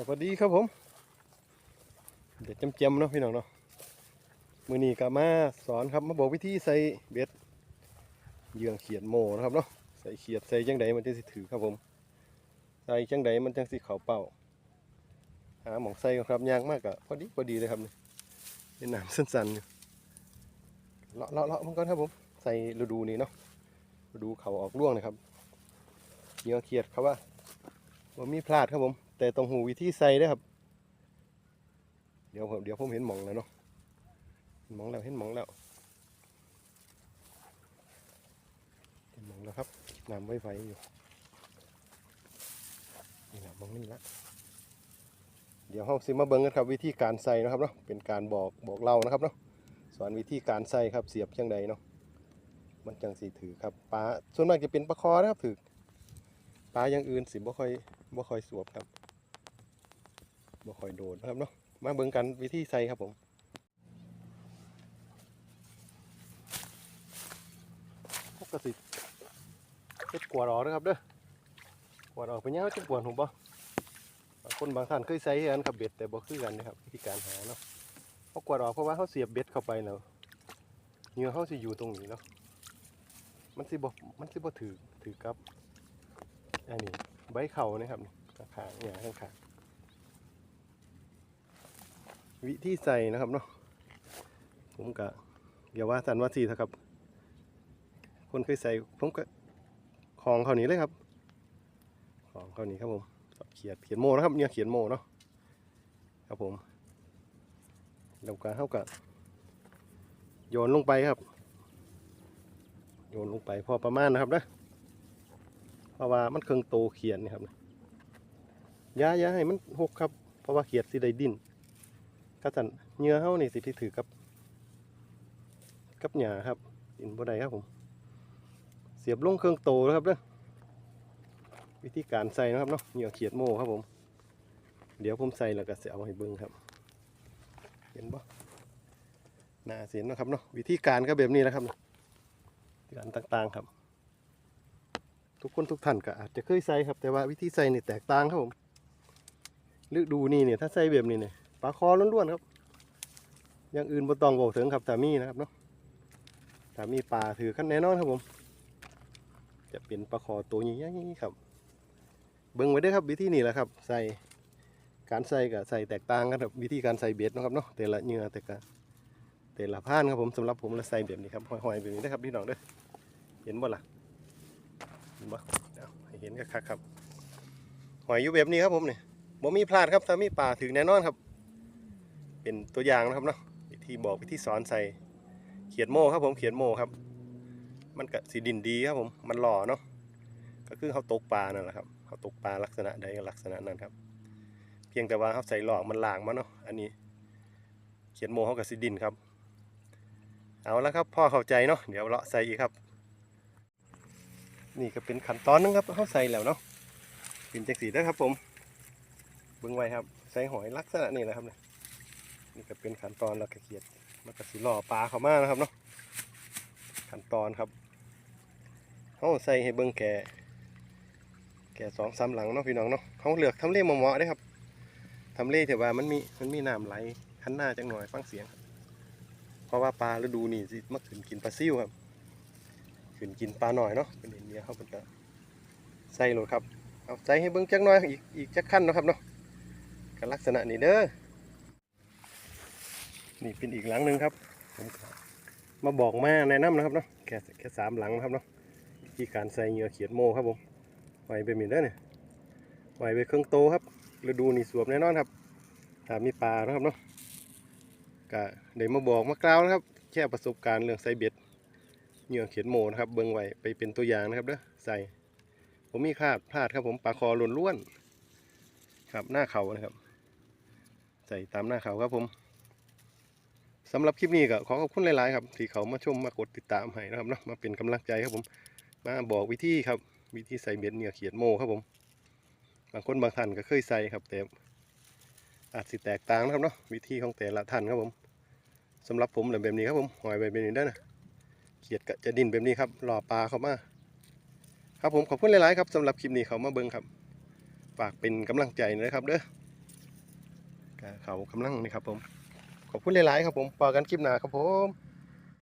สวัสดีครับผม เด็ดจำๆเนาะพี่น้องเนาะมือนี้ก็มาสอนครับมาบอกวิธีใส่เบ็ดเหยื่อเขียดโมนะครับเนาะใส่เขียดใส่จังใดมันจะสิถือครับผม ใส่จังใดมันจังสิเขาเป่าหาหมองใส่ครับยากมากอะพอดีพอดีเลยครับเนี่เป็นน้ำสั้นๆอยู่เลาะเลาะเลาะมันก่อนครับผม ใส่ฤดูนี้เนาะฤดูเขาออกร่วงนะครับเหยื่อเขียดครับว่าว่ามีพลาดครับผม แต่ต้องหูวิธีใส่เด้ครับ เดี๋ยวผมเดี๋ยวผมเห็นหมองแล้วเนาะเห็นหมองแล้วเห็นหมองแล้วเห็นหมองแล้วครับน้ำไว้ไฟอยู่นี่นะหมองนี่ละเดี๋ยวเราสิมาเบิ่งกันครับ วิธีการใส่นะครับเนาะเป็นการบอกบอกเรานะครับเนาะสอนวิธีการใส่ครับเสียบจังใดเนาะมันจังสีถือครับปลาส่วนมากจะเป็นปลาคอนะครับถือปลาอย่างอื่นสิบ่ค่อยบ่ค่อยสวบครับ บ่ค่อยโดนนะครับเนาะมาเบิ่งกันวิธีใส่ครับผมปกติเฮ็ดกวาดออกนะครับเด้อกวาดออกไปยาวจังกวนผมบ่บางคนบางท่านเคยใส่คือกันครับเบ็ดแต่บ่คือกันนะครับวิธีการหาเนาะเพราะกวาดออกเพราะว่าเขาเสียบเบ็ดเข้าไปแล้วเหงื่อเขาสิอยู่ตรงนี้เนาะมันสิบ่มันสิบ่ถือถือกับอันนี้ใบเข่านะครับนี่ข้างเนี่ยข้างๆ วิธีใส่นะครับเนาะผมกะอย่าว่าสันว่าสีเถอะครับ คนเคยใส่ผมก็ของเขานี้เลยครับ ของเขานี้ครับผมเขียดเขียนโมนะครับเนี่ยเขียนโมเนาะครับผมแล้วก็เท่ากับโยนลงไปครับ โยนลงไปพอประมาณนะครับนะเพราะว่ามันเครื่องโตเขียนนี่ครับยายาให้มันหกครับ เพราะว่าเขียดสิได้ดิ้น กระสันเหงื่อเฮานี่สิที่ถือกับ กับหญ้าครับดินบ่ได้ครับผม เสียบลงเครื่องโตนะครับเด้อวิธีการใส่นะครับเนาะเหงื่อเขียดโม่ครับผม เดี๋ยวผมใส่แล้วก็จะเอาให้เบิ่งครับ เห็นบ่น่าเสียนนะครับเนาะวิธีการก็แบบนี้นะครับการต่างๆครับ ทุกคนทุกท่านก็อาจจะเคยใส่ครับ แต่ว่าวิธีใส่นี่แตกต่างครับผมฤดูนี่เนี่ยถ้าใส่แบบนี้เนี่ย ปลาคอล้วนๆครับ อย่างอื่นบ่ต้องบอกถึงครับถ้ามีนะครับเนาะถ้ามีปลาถือขั้นแน่นอนครับผม จะเป็นปลาคอตัวใหญ่ๆครับ เบิ่งไว้ด้วยครับวิธีนี้แหละครับ ใส่การใส่กับใส่แตกต่างกันครับวิธีการใส่เบ็ดนะครับเนาะแต่ละเหงื่อแต่ละแต่ละผ้านครับผมสำหรับผมและใส่แบบนี้ครับห้อยๆแบบนี้นะครับพี่น้องเด้อเห็นบ่ล่ะเห็นบ่เห้เห็นก็คักครับหอยอยู่แบบนี้ครับผมเนี่ยบ่มีพลาดครับถ้ามีป่าถึงแน่นอนครับ เป็นตัวอย่างนะครับเนาะวิธีบอกวิธีสอนใส่เขียดโม่ครับผมเขียดโม่ครับ มันก็สีดินดีครับผมมันหล่อเนาะก็คือเขาตกปลานั่นแหละครับเขาตกปลาลักษณะใดก็ลักษณะนั้นครับ เพียงแต่ว่าเขาใส่หลอกมันหลางมาเนาะอันนี้ เขียดโม่เขากับสีดินครับ เอาละครับพ่อเข้าใจเนาะเดี๋ยวเลาะใส่อีกครับ นี่ก็เป็นขั้นตอนนึงครับเขาใส่แล้วเนาะเป็นจังสีนะครับผมเบิ้งไว้ครับใส่หอยลักษณะนี้นะครับเนี่ย นี่ก็เป็นขั้นตอนแล้วก็เขียดมันก็สีหล่อปลาเขามานะครับเนาะขั้นตอนครับเขาใส่ให้เบิ้งแก่แก่สองสามหลังเนาะพี่น้องเนาะเขาเลือกทำเลเหมาะๆได้ครับทำเลแต่ว่ามันมีมันมีน้ำไหลขันหน้าจังหน่อยฟังเสียงครับเพราะว่าปลาฤดูนี่สิมาขึ้นกินปลาซิ่วครับขึ้นกินปลาหน่อยเนาะเป็นเห็นเมียเขาเป็นก็ใส่โหลดครับเอาใส่ให้เบิ้งจักหน่อยอีกอีกจักขั้นนะครับเนาะกันลักษณะนี้เด้อ นี่เป็นอีกหลังหนึ่งครับ มาบอกมาแนะนำนะครับเนาะแค่แค่สามหลังนะครับเนาะที่การใส่เหงื่อเขียดโมครับผมไหวไปมีเด้อเนี่ยไหวไปเครื่องโตครับฤดูนี่สวมแน่นอนครับถ้ามีปลานะครับเนาะก็เดี๋ยวมาบอกมากล่าวนะครับแค่ประสบการณ์เรื่องใส่เบ็ดเหยื่อเขียนโมนะครับเบิ้งไว้ไปเป็นตัวอย่างนะครับเด้อใส่ ผมมีคาดพลาดครับผมปลาคอล้วนๆครับหน้าเขานะครับ ใส่ตามหน้าเขาครับผม สำหรับคลิปนี้ก็ขอขอบคุณหลาย ๆ ครับ ที่เขามาชมมากดติดตามให้นะครับเนาะมาเป็นกำลังใจครับผม มาบอกวิธีครับ วิธีใส่เบ็ดเหยื่อเขียนโมครับผม บางคนบางท่านก็เคยใส่ครับ แต่อาจสิแตกต่างนะครับเนาะวิธีของแต่ละท่านครับผมสำหรับผมแบบนี้ครับผมหอยไปเป็นนี้ได้นะเขียดก็จะดินแบบนี้ครับหล่อปลาเข้ามาครับผมขอบคุณหลาย ๆ ครับสำหรับคลิปนี้เขามาเบิ้งครับฝากเป็นกำลังใจนะครับเด้อเขากำลังนี่ครับผม ขอบคุณหลายๆครับผมปอกันคลิปหน้าครับผม